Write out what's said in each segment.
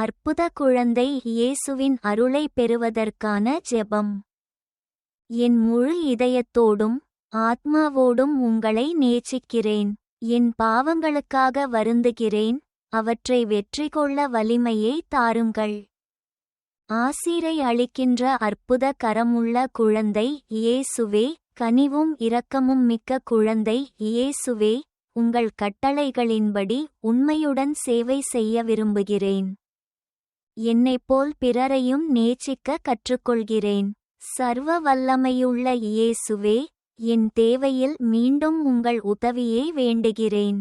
அற்புத குழந்தை இயேசுவின் அருளை பெறுவதற்கான ஜெபம். என் முழு இதயத்தோடும் ஆத்மாவோடும் உங்களை நேசிக்கிறேன். என் பாவங்களுக்காக வருந்துகிறேன். அவற்றை வெற்றி கொள்ள வலிமையை தாருங்கள். ஆசீரை அளிக்கின்ற அற்புத கரமுள்ள குழந்தை இயேசுவே கனிவும் இரக்கமும் மிக்க குழந்தை இயேசுவே உங்கள் கட்டளைகளின்படி உண்மையுடன் சேவை செய்ய விரும்புகிறேன். என்னைப்போல் பிறரையும் நேசிக்க கற்றுக்கொள்கிறேன். சர்வ வல்லமையுள்ள இயேசுவே என் தேவையில் மீண்டும் உங்கள் உதவியை வேண்டுகிறேன்.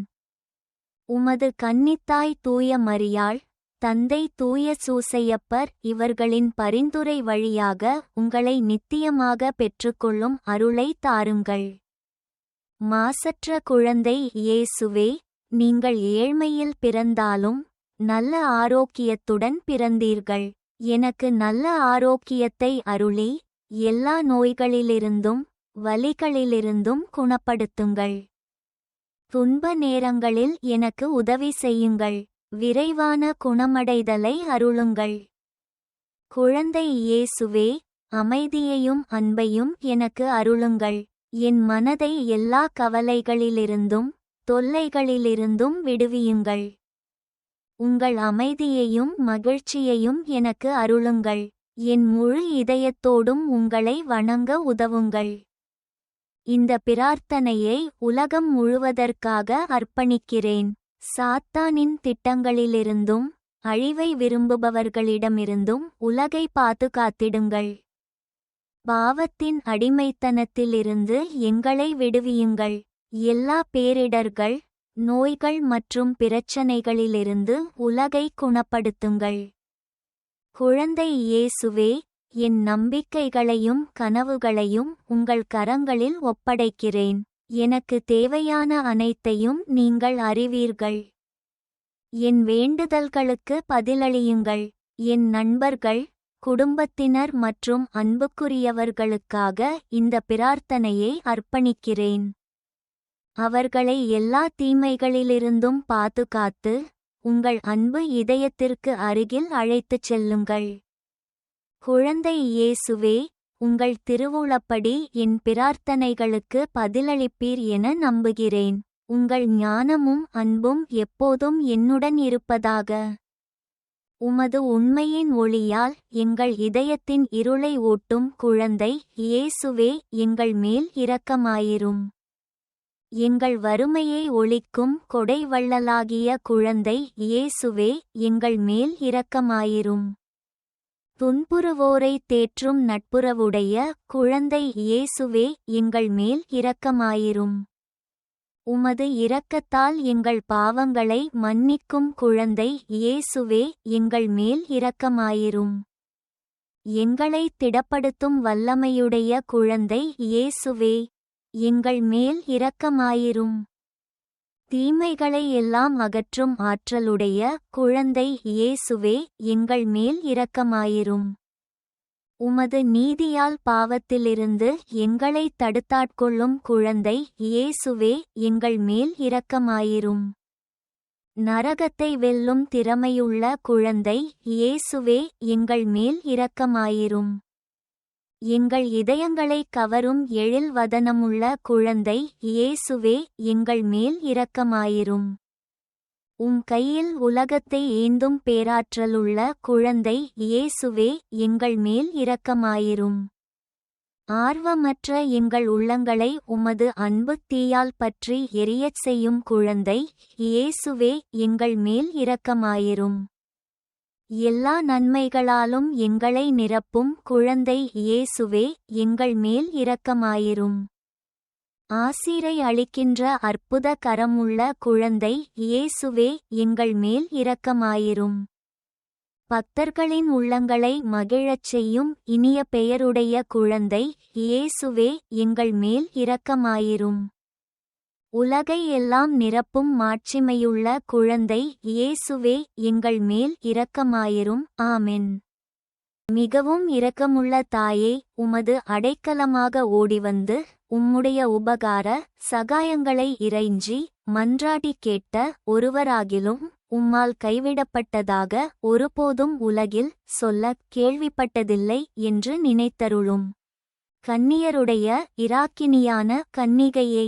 உமது கன்னித்தாய் தூய மரியாள் தந்தை தூய சூசையப்பர் இவர்களின் பரிந்துரை வழியாக உங்களை நித்தியமாக பெற்றுக்கொள்ளும் அருளை தாருங்கள். மாசற்ற குழந்தை இயேசுவே நீங்கள் ஏழ்மையில் பிறந்தாலும் நல்ல ஆரோக்கியத்துடன் பிறந்தீர்கள். எனக்கு நல்ல ஆரோக்கியத்தை அருளி எல்லா நோய்களிலிருந்தும் வலிகளிலிருந்தும் குணப்படுத்துங்கள். துன்ப நேரங்களில் எனக்கு உதவி செய்யுங்கள். விரைவான குணமடைதலை அருளுங்கள். குழந்தை இயேசுவே அமைதியையும் அன்பையும் எனக்கு அருளுங்கள். என் மனதை எல்லா கவலைகளிலிருந்தும் தொல்லைகளிலிருந்தும் விடுவியுங்கள். உங்கள் அமைதியையும் மகிழ்ச்சியையும் எனக்கு அருளுங்கள். என் முழு இதயத்தோடும் உங்களை வணங்க உதவுங்கள். இந்த பிரார்த்தனையை உலகம் முழுவதற்காக அர்ப்பணிக்கிறேன். சாத்தானின் திட்டங்களிலிருந்தும் அழிவை விரும்புபவர்களிடமிருந்தும் உலகை பாதுகாத்திடுங்கள் பாவத்தின் அடிமைத்தனத்திலிருந்து எங்களை விடுவியுங்கள். எல்லா பேரிடர்கள் நோய்கள் மற்றும் பிரச்சனைகளிலிருந்து உலகை குணப்படுத்துங்கள். குழந்தை இயேசுவே என் நம்பிக்கைகளையும் கனவுகளையும் உங்கள் கரங்களில் ஒப்படைக்கிறேன். எனக்கு தேவையான அனைத்தையும் நீங்கள் அறிவீர்கள். என் வேண்டுதல்களுக்கு பதிலளியுங்கள். என் நண்பர்கள் குடும்பத்தினர் மற்றும் அன்புக்குரியவர்களுக்காக இந்த பிரார்த்தனையை அர்ப்பணிக்கிறேன். அவர்களை எல்லா தீமைகளிலிருந்தும் பாதுகாத்து உங்கள் அன்பு இதயத்திற்கு அருகில் அழைத்துச் செல்லுங்கள். குழந்தை இயேசுவே உங்கள் திருவுளப்படி என் பிரார்த்தனைகளுக்கு பதிலளிப்பீர் என நம்புகிறேன். உங்கள் ஞானமும் அன்பும் எப்போதும் என்னுடன் இருப்பதாக. உமது உண்மையின் ஒளியால் எங்கள் இதயத்தின் இருளை ஓட்டும் குழந்தை இயேசுவே எங்கள் மேல் இரக்கமாயிரும். எங்கள் வறுமையை ஒழிக்கும் கொடை வள்ளலாகிய குழந்தை இயேசுவே எங்கள் மேல் இரக்கமாயிரும். துன்புறுவோரை தேற்றும் நட்புறவுடைய குழந்தை இயேசுவே எங்கள் மேல் இரக்கமாயிரும். உமது இரக்கத்தால் எங்கள் பாவங்களை மன்னிக்கும் குழந்தை இயேசுவே எங்கள் மேல் இரக்கமாயிரும். எங்களை திடப்படுத்தும் வல்லமையுடைய குழந்தை இயேசுவே. எங்கள் மேல் இரக்கமாயிரும். தீமைகளை எல்லாம் அகற்றும் ஆற்றலுடைய குழந்தை இயேசுவே எங்கள் மேல் இரக்கமாயிரும். உமது நீதியால் பாவத்திலிருந்து எங்களை தடுத்தாட்கொள்ளும் குழந்தை இயேசுவே எங்கள் மேல் இரக்கமாயிரும். நரகத்தை வெல்லும் திறமையுள்ள குழந்தை இயேசுவே எங்கள் மேல் இரக்கமாயிரும். எங்கள் இதயங்களை கவரும் எழில் வதனமுள்ள குழந்தை இயேசுவே எங்கள் மேல் இரக்கமாயிரும். உம் கையில் உலகத்தை ஏந்தும் பேராற்றலுள்ள குழந்தை இயேசுவே எங்கள் மேல் இரக்கமாயிரும். ஆர்வமற்ற எங்கள் உள்ளங்களை உமது அன்பு தீயால் பற்றி எரியச் செய்யும் குழந்தை இயேசுவே எங்கள் மேல் இரக்கமாயிரும். எல்லா நன்மைகளாலும் எங்களை நிரப்பும் குழந்தை இயேசுவே எங்கள் மேல் இரக்கமாயிரும். ஆசீரை அளிக்கின்ற அற்புத கரமுள்ள குழந்தை இயேசுவே எங்கள் மேல் இரக்கமாயிரும். பக்தர்களின் உள்ளங்களை மகிழச் செய்யும் இனிய பெயருடைய குழந்தை இயேசுவே எங்கள் மேல் இரக்கமாயிரும். உலகை எல்லாம் நிரப்பும் மாட்சிமையுள்ள குழந்தை இயேசுவே எங்கள் மேல் இரக்கமாயிரும். ஆமென். மிகவும் இரக்கமுள்ள தாயே உமது அடைக்கலமாக ஓடிவந்து உம்முடைய உபகார சகாயங்களை இறைஞ்சி மன்றாடி கேட்ட ஒருவராகிலும் உம்மால் கைவிடப்பட்டதாக ஒருபோதும் உலகில் சொல்லக் கேள்விப்பட்டதில்லை என்று நினைத்தருளும். கன்னியருடைய இராக்கினியான கன்னிகையை